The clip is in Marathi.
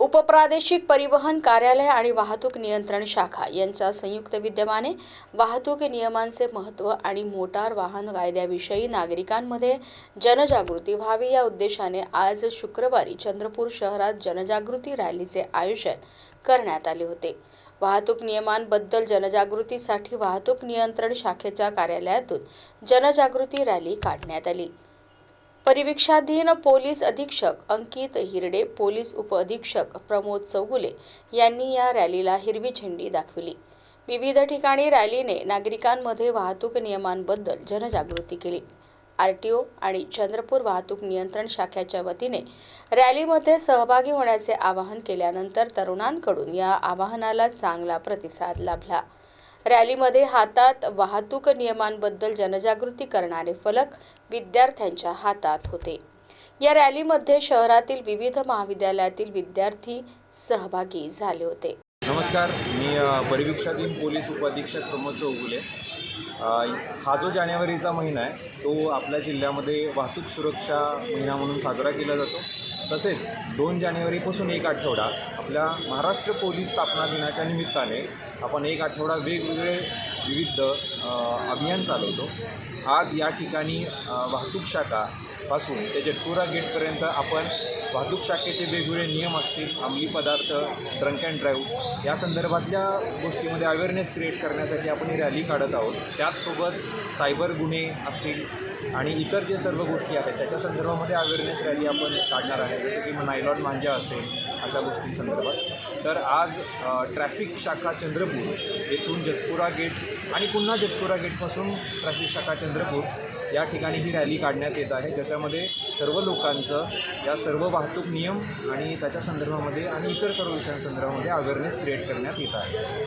उपप्रादेशिक परिवहन कार्यालय आणि वाहतूक नियंत्रण शाखा यांचा संयुक्त विद्यमाने वाहतूक नियमांचे महत्त्व आणि मोटार वाहन कायद्याविषयी नागरिकांमध्ये जनजागृती व्हावी या उद्देशाने आज शुक्रवारी चंद्रपूर शहरात जनजागृती रॅलीचे आयोजन करण्यात आले होते. वाहतूक नियमांबद्दल जनजागृतीसाठी वाहतूक नियंत्रण शाखेच्या कार्यालयातून जनजागृती रॅली काढण्यात आली. परिवीक्षाधीन पोलीस अधीक्षक अंकित हिरडे पोलीस उपअधीक्षक प्रमोद चौगुले यांनी या रॅलीला हिरवी झेंडी दाखविली. विविध ठिकाणी रॅलीने नागरिकांमध्ये वाहतूक नियमांबद्दल जनजागृती केली. आर टी ओ आणि चंद्रपूर वाहतूक नियंत्रण शाखेच्या वतीने रॅलीमध्ये सहभागी होण्याचे आवाहन केल्यानंतर तरुणांकडून या आवाहनाला चांगला प्रतिसाद लाभला. रॅलीमध्ये हातात वाहतूक नियमांबद्दल जनजागृती करणारे फलक विद्यार्थ्यांच्या हातात होते. या रॅलीमध्ये शहरातील विविध महाविद्यालयातील विद्यार्थी सहभागी झाले होते. नमस्कार मी परिवीक्षाधीन पोलीस उपाधीक्षक प्रमोद चौगुले. हा जो जानेवारीचा महिना आहे तो आपल्या जिल्ह्यामध्ये वाहतूक सुरक्षा महिना म्हणून साजरा केला जातो. तसेच दोन जानेवारीपासून एक आठवडा आपल्या महाराष्ट्र पोलीस स्थापना दिनाच्या निमित्ताने आपण एक आठवडा वेगवेगळे विविध अभियान चालवतो. आज या ठिकाणी वाहतूक शाखापासून ते जटपुरा गेटपर्यंत आपण वाहतूक शाखेचे वेगवेगळे नियम असतील अंमली पदार्थ ड्रंक अँड ड्राईव्ह या संदर्भातल्या गोष्टीमध्ये अवेअरनेस क्रिएट करण्यासाठी आपण ही रॅली काढत आहोत. त्याचसोबत सायबर गुन्हे असतील आणि इतर जे सर्व गोष्टी आहेत त्याच्या संदर्भामध्ये अवेअरनेस रॅली आपण काढणार आहे. जसं की नायलॉन मांजा असेल अशा गोष्टी संदर्भात. तर आज ट्रॅफिक शाखा चंद्रपूर येथून जतपुरा गेट आणि पुन्हा जतपुरा गेटपासून ट्रॅफिक शाखा चंद्रपूर या ठिकाणी ही रॅली काढण्यात येत आहे. ज्याच्यामध्ये सर्व लोकांचं या सर्व वाहतूक नियम आणि त्याच्या संदर्भामध्ये आणि इतर सर्व विषयांसंदर्भामध्ये अवेअरनेस क्रिएट करण्यात येत आहे.